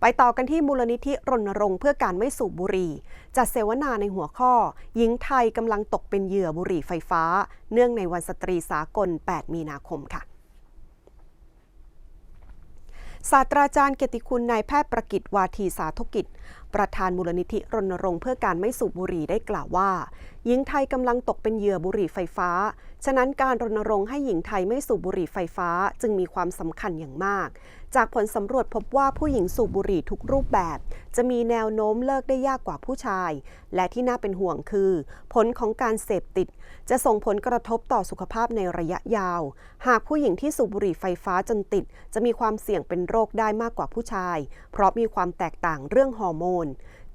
ไปต่อกันที่มูลนิธิรณรงค์เพื่อการไม่สูบบุหรี่ จัดเสวนาในหัวข้อ หญิงไทยกำลังตกเป็นเหยื่อบุหรี่ไฟฟ้า เนื่องในวันสตรีสากล 8 มีนาคมค่ะศาสตราจารย์เกียรติคุณนายแพทย์ประกิตวาทีสาธุกิจ ประธานมูลนิธิรณรงค์เพื่อการไม่สูบบุหรี่ได้กล่าวว่า หญิงไทยกำลังตกเป็นเหยื่อบุหรี่ไฟฟ้า ฉะนั้นการรณรงค์ให้หญิงไทยไม่สูบบุหรี่ไฟฟ้าจึงมีความสำคัญอย่างมาก จากผลสำรวจพบว่าผู้หญิงสูบบุหรี่ทุกรูปแบบ จะมีแนวโน้มเลิกได้ยากกว่าผู้ชาย และที่น่าเป็นห่วงคือ ผลของการเสพติด จะส่งผลกระทบต่อสุขภาพในระยะยาว หากผู้หญิงที่สูบบุหรี่ไฟฟ้าจนติด จะมีความเสี่ยงเป็นโรคได้มากกว่าผู้ชาย เพราะมีความแตกต่างเรื่องฮอร์โมน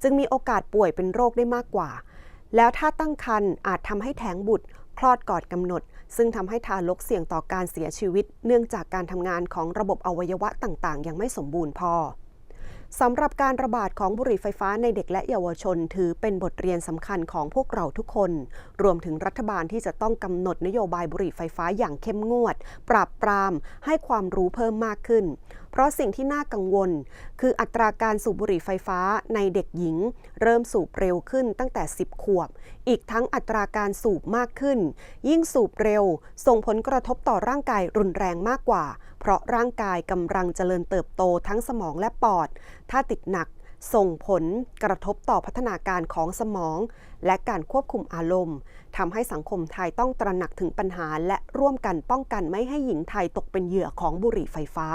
จึงมีโอกาสป่วยเป็นโรคได้มากกว่า แล้วถ้าตั้งครรภ์อาจทำให้แท้งบุตร คลอดก่อนกำหนด ซึ่งทำให้ทารกเสี่ยงต่อการเสียชีวิต เนื่องจากการทำงานของระบบอวัยวะต่างๆ ยังไม่สมบูรณ์พอสำหรับการระบาดของบุหรี่ไฟฟ้าในเด็กและเยาวชน ถือเป็นบทเรียนสำคัญของพวกเราทุกคน รวมถึงรัฐบาลที่จะต้องกำหนดนโยบายบุหรี่ไฟฟ้าอย่างเข้มงวด ปราบปราม ให้ความรู้เพิ่มมากขึ้นเพราะสิ่งที่น่ากังวล คืออัตราการสูบบุหรี่ไฟฟ้าในเด็กหญิง เริ่มสูบเร็วขึ้นตั้งแต่ 10 ขวบ อีกทั้งอัตราการสูบมากขึ้น ยิ่งสูบเร็ว ส่งผลกระทบต่อร่างกายรุนแรงมากกว่า เพราะร่างกายกำลังเจริญเติบโตทั้งสมองและปอด ถ้าติดหนักส่งผลกระทบต่อพัฒนาการของสมอง และการควบคุมอารมณ์ทำให้สังคมไทยต้องตระหนักถึงปัญหา และร่วมกันป้องกันไม่ให้หญิงไทยตกเป็นเหยื่อของบุหรี่ไฟฟ้า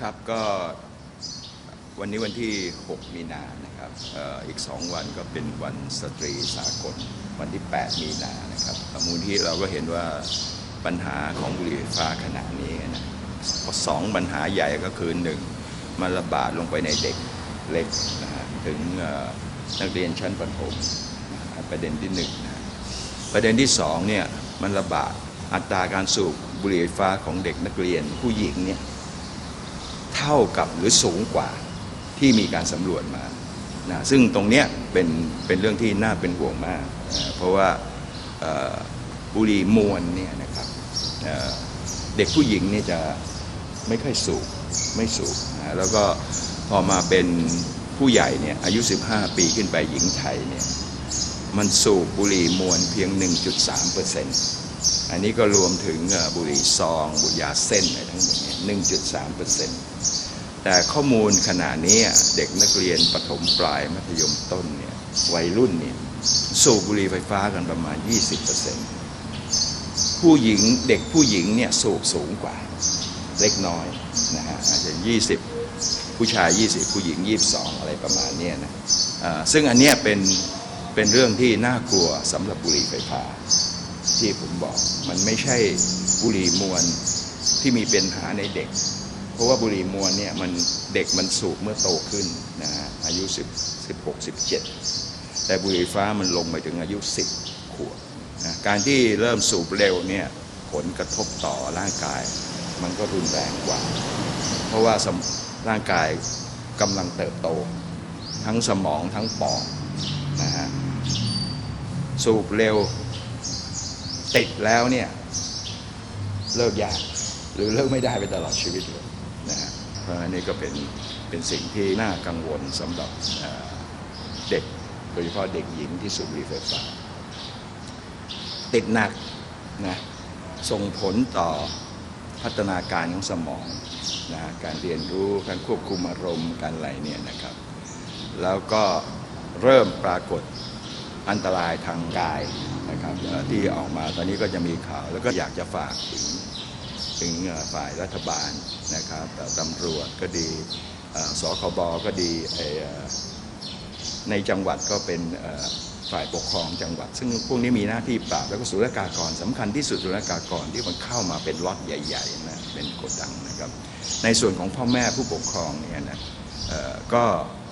ครับก็วันนี้วันที่ 6 มีนานะครับอออีก 2 วันก็เป็นวันสตรีสากล วันที่ 8 มีนานะครับมูลที่เราก็เห็นว่าปัญหาของบุหรี่ไฟฟ้าขณะนี้นะสองปัญหาใหญ่ก็คือหนึ่งมันระบาดลงไปในเด็กเล็กนะฮะถึงนักเรียนชั้นประถมประเด็นที่หนึ่งนะประเด็นที่สองเนี่ยมันระบาดอัตราการสูบบุหรี่ไฟฟ้าของเด็กนักเรียนผู้หญิงเนี่ย ท่ากับหรือสูงกว่าที่มีการสำรวจมานะซึ่งตรงเนี้ยเป็นเป็นเรื่องที่น่าเป็นห่วงมากนะเพราะว่าบุหรี่มวลเนี่ยนะครับเด็กผู้หญิงเนี่ยจะไม่ค่อยสูบไม่สูบนะแล้วก็พอมาเป็นผู้ใหญ่เนี่ยอายุ 15 ปีขึ้นไปหญิงไทยเนี่ยมันสูบบุหรี่มวลเพียง 1.3เปอร์เซ็นต์อันนี้ก็รวมถึงบุหรี่ซอง บุหรี่ยาเส้นอะไรทั้งหมดเนี่ย1.3เปอร์เซ็นต์ แต่ข้อมูลขณะนี้เด็กนักเรียนประถมปลายมัธยมต้นเนี่ยวัยรุ่นเนี่ยสูบบุหรี่ไฟฟ้ากันประมาณ 20เปอร์เซ็นต์ผู้หญิงเด็กผู้หญิงเนี่ยสูบสูงกว่าเล็กน้อยนะฮะอาจจะ 20 ผู้ชาย 20 ผู้หญิง 22 อะไรประมาณเนี้ยนะอ่าซึ่งอันเนี้ยเป็นเป็นเรื่องที่น่ากลัวสำหรับบุหรี่ไฟฟ้า ที่ผมบอกมันไม่ใช่บุหรี่มวลที่มีเป็นหาในเด็ก เพราะว่าบุหรี่มวลเนี่ยมันเด็กมันสูบเมื่อโตขึ้นนะฮะอายุ 10 16 17 แต่บุหรี่ฟ้ามันลงไปถึงอายุ 10 ขวบนะการที่เริ่มสูบเร็วเนี่ยผลกระทบต่อร่างกาย มันก็รุนแรงกว่า เพราะว่าร่างกายกำลังเติบโต ทั้งสมองทั้งปอดนะฮะสูบเร็วติดแล้วเนี่ยเลิกยากหรือเลิกไม่ได้ไปตลอดชีวิตเลย เพราะฉะนั้นนี่ก็เป็นเป็นสิ่งที่น่ากังวลสำหรับเด็กโดยเฉพาะเด็กหญิงที่สูบบุหรี่ไฟฟ้าติดหนักนะส่งผลต่อพัฒนาการของสมองนะการเรียนรู้การควบคุมอารมณ์การอะไรเนี่ยนะครับ แล้วก็เริ่มปรากฏอันตรายทางกายนะครับที่ออกมาตอนนี้ก็จะมีข่าวแล้วก็อยากจะฝากถึง ถึงฝ่ายรัฐบาลนะครับตำรวจก็ดีสคบก็ดีในจังหวัดก็เป็นฝ่ายปกครองจังหวัด ซึ่งพวกนี้มีหน้าที่ปราบแล้วก็ศุลกากรสำคัญที่สุดศุลกากรที่มันเข้ามาเป็นล็อตใหญ่ๆนะเป็นโกดังนะครับ ในส่วนของพ่อแม่ผู้ปกครองเนี่ยนะก็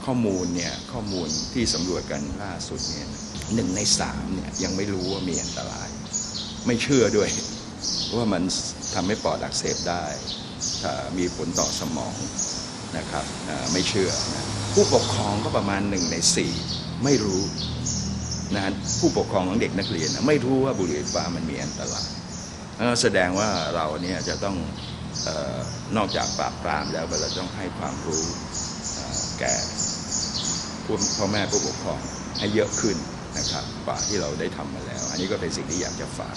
ข้อมูลเนี่ยข้อมูลที่สำรวจกันล่าสุดเนี่ยหนึ่งในสามเนี่ยยังไม่รู้ว่ามีอันตราย ไม่เชื่อด้วยว่ามัน ทำให้ปอดอักเสบได้มีผลต่อสมองนะครับไม่เชื่อนะผู้ปกครองก็ประมาณหนึ่งในสี่ไม่รู้นะฮะผู้ปกครองของเด็กนักเรียนนะไม่รู้ว่าบุหรี่ไฟฟ้ามันมีอันตรายแสดงว่าเราเนี่ยจะต้องนอกจากปราบปรามแล้วเราต้องให้ความรู้แก่ผู้พ่อแม่ผู้ปกครองให้เยอะขึ้นนะครับกว่าที่เราได้ทำมาแล้ว อันนี้ก็เป็นสิ่งที่อยากจะฝาก